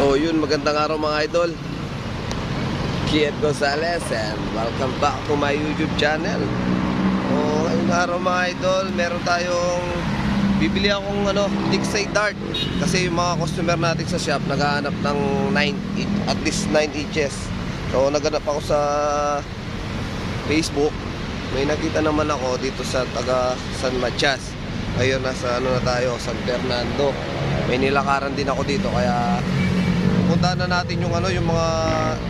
Oh, yun, magandang araw mga idol. Kiet Gonzalez and welcome back to my YouTube channel. Oh, ngayong araw mga idol, meron tayong bibili akong ano, Dixie Dart kasi yung mga customer natin sa shop naghahanap ng 9 in- at least 9 inches. So, naghanap ako sa Facebook. May nakita naman ako dito sa taga San Matias. Ngayon nasa ano na tayo, San Fernando. May nilakaran din ako dito kaya puntahan na natin yung ano yung mga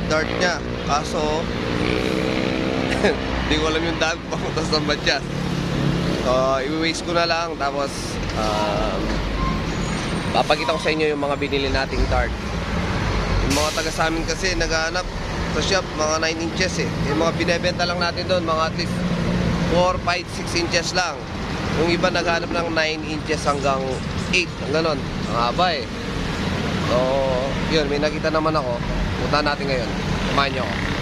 dart niya. Kaso hindi ko alam yung daan papunta sa Matias. So, i-waste ko na lang tapos um, papakita ko sa inyo yung mga binili nating dart. Yung mga taga sa amin kasi naghahanap sa shop mga 9 inches eh. Yung mga binebenta lang natin doon mga at least 4, 5, 6 inches lang. Yung iba naghahanap ng 9 inches hanggang 8, ang ganon. Ang haba eh. So, yun, may nakita naman ako. Punta natin ngayon. Samahan nyo ako.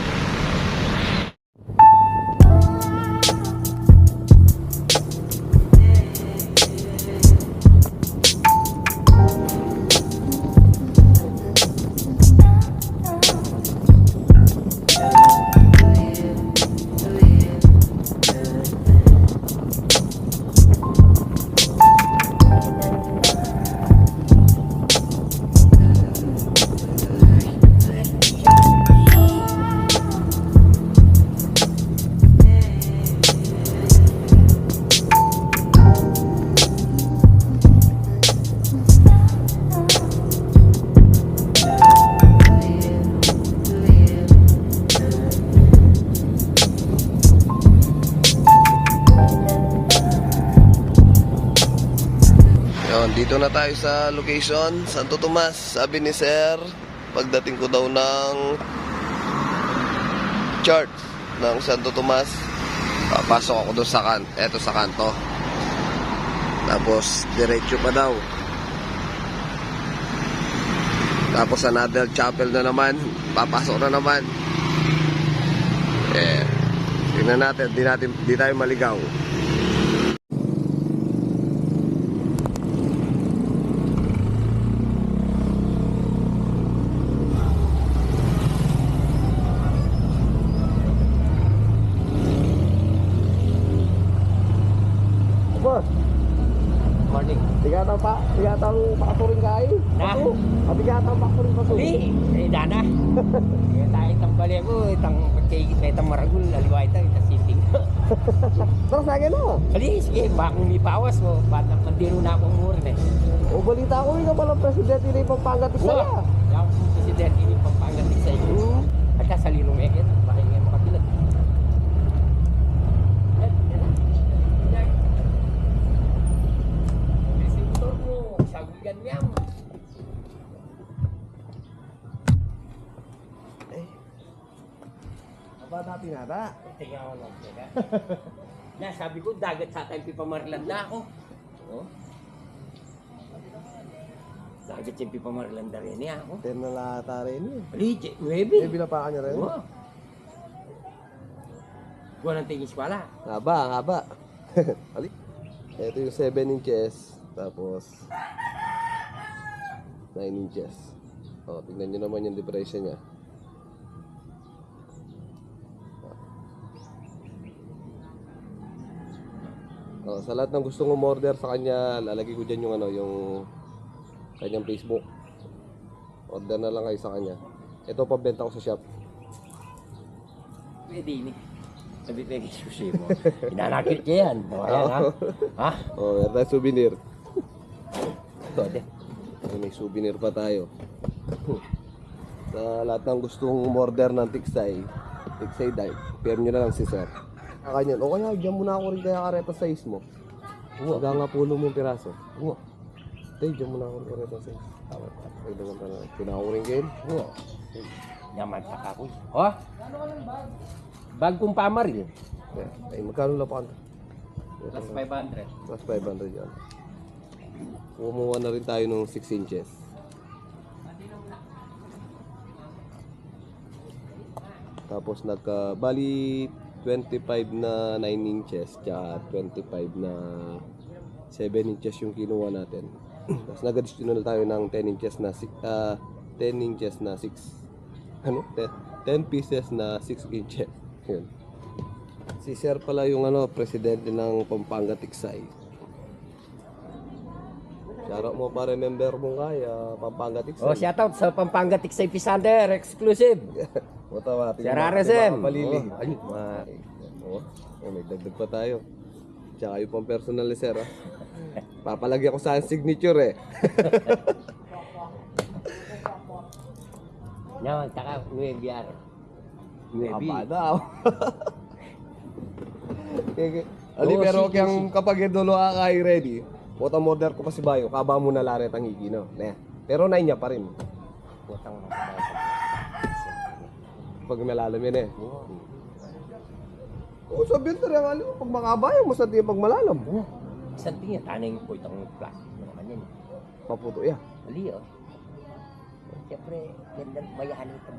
Yun, dito na tayo sa location, Santo Tomas. Sabi ni Sir, pagdating ko daw ng church ng Santo Tomas, papasok ako doon sa kan, eto sa kanto. Tapos diretso pa daw. Tapos another chapel na naman, papasok na naman. Eh, tingnan natin, di natin, di tayo maligaw. Morning. Tigatang pa, tigatang pakaturing kain. Na? Paso. Ah, tigatang pakaturing paso. Uli, eh dana. Tayo itang bali mo, itang pagkikit na itang maragul, aliwa ito, itang siting. Tara sa akin o. Ali, sige, baka kung ipawas mo, ba't na mandiro na akong murin eh. O balita ko yung pala presidente ni Pampanga. Wow! Ang presidente ini Aba natin nata. Tingnan ko lang, teka. Na, sabi ko, dagat sa atin pipamarlan na ako. Oh. Dagat yung pipamarlan na rin niya ako. Ten na lata rin Eh, nuebe. binapakan niya rin. Wow. Buwan ng tingin eskwala. Haba, ang haba. Ali. Ito yung 7 inches. Tapos 9 inches. O, tignan nyo naman yung depression niya. Oh, sa lahat ng gustong umorder sa kanya, lalagay ko dyan yung ano, yung kanyang Facebook. Order na lang kayo sa kanya. Ito pabenta ko sa shop. Pwede ini. Sabi ko yung sushi mo. Inanakit niya yan. O, ayan ha. Ha? Oh, meron tayong souvenir. Ate. Ay, may souvenir pa tayo. Sa lahat ng gustong umorder ng tiksay, tiksay dye, PM nyo na lang si sir. Kakanyan, o kaya dyan muna ako rin kaya kareta size mo. Hanggang nga pulo mong piraso. Oo. Tay, dyan muna ako rin kareta size. Tama, ay naman ka na. Pinakuring kayo. Oo. Yaman pa ka ko. Oh? Bag kong pamaril. Ay, magkano lapakan? Plus 500. Plus 500 yan. Kumuha na rin tayo ng 6 inches. Tapos nagka bali 25 na 9 inches tsaka 25 na 7 inches yung kinuha natin. Tapos nag-additional tayo ng 10 inches na si- ah, 10 inches na 6 ano? 10, 10 pieces na 6 inches. Yun. Si sir pala yung ano presidente ng Pampanga Tiksay. Shoutout mo pa remember mo kaya Pampanga Tiksay. Oh, shoutout sa Pampanga Tiksay Pisander, exclusive. Buta natin Aresem. mga Palili. Oh, ayun. Ma, oh, oh, may dagdag pa tayo. Tsaka yung pang personal ni sir, ah. Papalagyan ko sa signature eh. Yan, taka UABR. UAB. Aba daw. Okay. Ali, Oo, pero sige, kaya kapag idolo ka kay ready, Bota modern ko pa si Bayo, kaba mo na laret ang higi, no? Ne. Pero nine niya pa rin. Putang mga Pag malalam yan eh. Oo. Oo, sabihin na rin, alam mo, pag makabayo, masati pag malalam. Oo. Isang tingin, tanay ko itong plastic ng kanyan. Paputo ya. Mali, oh. Siyempre, ganda bayaan ito.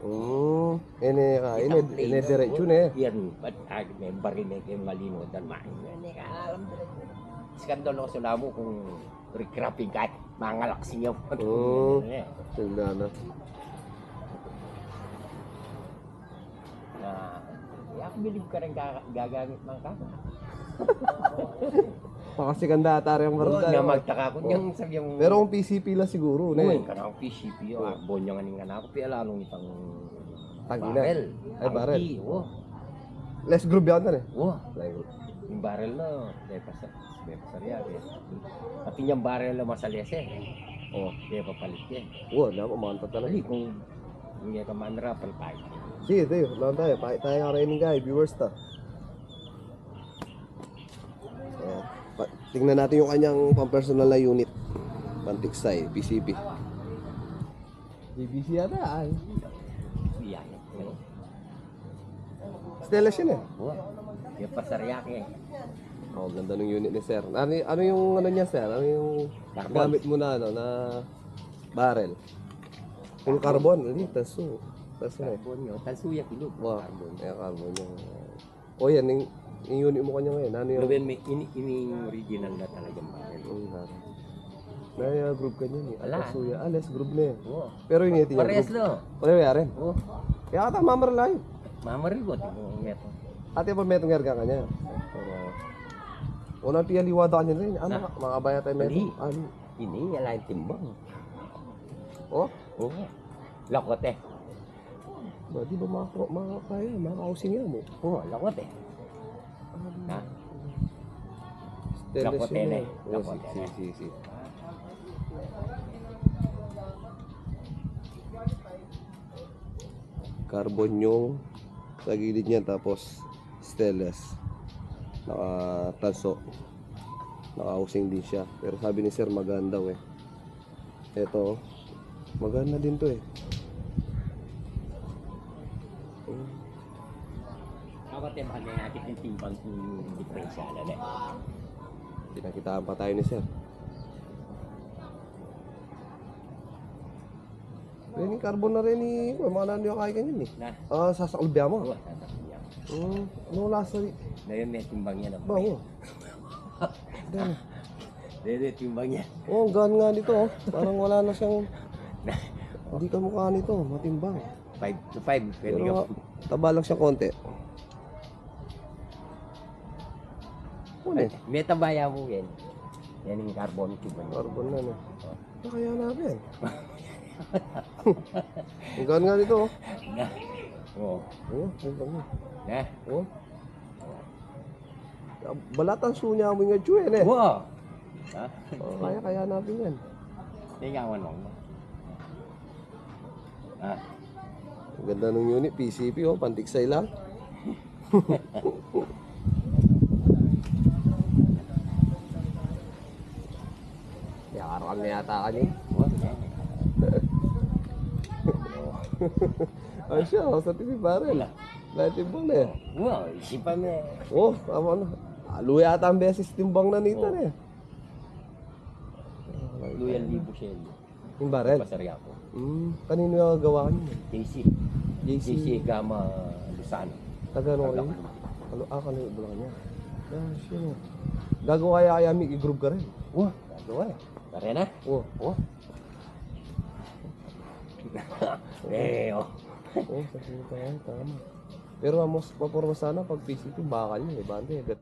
Mm, ene ka, ene, ene diretso na eh. Yan, ba't agad may barinig yung malino dan main. Hindi ka alam diretso. Skandal ako sa lamo kung recrapping kahit mangalak siya. Oo. Eh, Tingnan na. Eh, ako bilib ka rin gaga- gagamit ng kama. Pakasikanda atari ang Oo, marunda. na magtaka ko niyang sabi yung... Pero kung PCP lang siguro, Uy, ne. ka na ang PCP, oh, oh. bonyo nga nga na ako, pila lalong itang Tangina. barrel. Ay, barrel. Tangki, Oh, Less group yan na eh. oh. Yung barrel na, dahil pa sa, dahil pa sa riyan, eh. Pati yung barrel na masalyas eh. Oh, dahil papalit yan. Oo, na, mamanta talaga. Dali, kung hindi ka manra, palpay. Sige, tayo, lang tayo. Pakit tayo ang raining guy, viewers ta. Ayan. Pa- tingnan natin yung kanyang pang-personal na unit. Pantiksay, PCP. BBC yata ay. Iyan. eh. Stainless yun eh. Dahil pa sa riyak eh. Oh, ganda ng unit ni sir. Ano, ano yung ano niya sir? Ano yung Carbon. gamit mo na ano na barrel? Full carbon, ali, taso. Taso eh. Carbon yun, tansuya kilog. Wow. Carbon. Ayan, carbon yung... Oh, yan, yung, yung unit mo kanya ngayon. Ano yung... Pero may ini, ini original na talagang barrel. Yung barrel. Naya group ka niyan eh. Wala. Taso yan. Ah, less group na eh. Oh, Pero yung ngiti niya parehas group. no. Wala yung yari. Oh, Kaya kata mamar lang. mamaril ko, tingnan meto. Ate pa metong yarga ka niya. Pero... Unang piyaliwada ka niya rin. Ano, Na? mga kabaya tayo Ali. metong. Ali. Ini niya lang timbang. Oh, Oo. Lakot eh. ba, di ba mga, mga kaya, mga kausing yan mo. Oo, lakot eh. Ha? Stainless Lakote yun na eh. eh. Oh, Lakote si, si, si. Carbon yung sa gilid niya tapos stainless. Nakatanso. Nakausing din siya. Pero sabi ni sir maganda daw eh. Ito, maganda din to eh. Lakot eh, bakit natin yung timbang yung diferensya na eh. Pinakitaan pa tayo ni sir. Rin carbon na rin ni Kuya, mga yung kaya kanyan eh. Na, Ah, sasakulbya mo. oo, sasabihan. Hmm, ano lasa rin? Ngayon may timbang yan. ang Bango. Dami. Dede, timbang yan. Oh, ang gaan nga nito oh. Parang wala na siyang... Hindi ka mukha nito, matimbang. 5 to 5. Pwede ka. Pero taba lang siya konti. Ano eh? May tabaya mo yan. Yan yung carbon tube. ano. Carbon na no. Ano kaya natin? ang gaan nga nito oh. Na. Oo. Oh, ang bango. Na. Oh. Balatan sunya mo nga chuen eh. Wow. Ha? Oh, kaya kaya natin yan. Tingawan mo. Ah. Ang ganda ng unit, PCP oh, pantiksay lang. Na yata ka niya. Wow. yan. Ay siya, oh, sa TV barrel. Dahil timbang na eh. Wow, isipan mo. eh. Oh, tama na. Alo yata ang beses timbang na nito Oh. eh. Luyan libo siya. Yung barrel? Pasarya ko. Hmm, kanino yung gawa niyo? JC. JC. JC Gama Luzano. Taga ano kayo? Ano, ah, kanino ba niya? Ah, siya. Gagawa kaya kaya may i-group ka rin. Wow, gagawa eh. Tara na. Oh, Oh. Eh, oh. Oo, sa puta yan, tama. Pero mas paporma sana pag PCP, bakal yun eh, bante.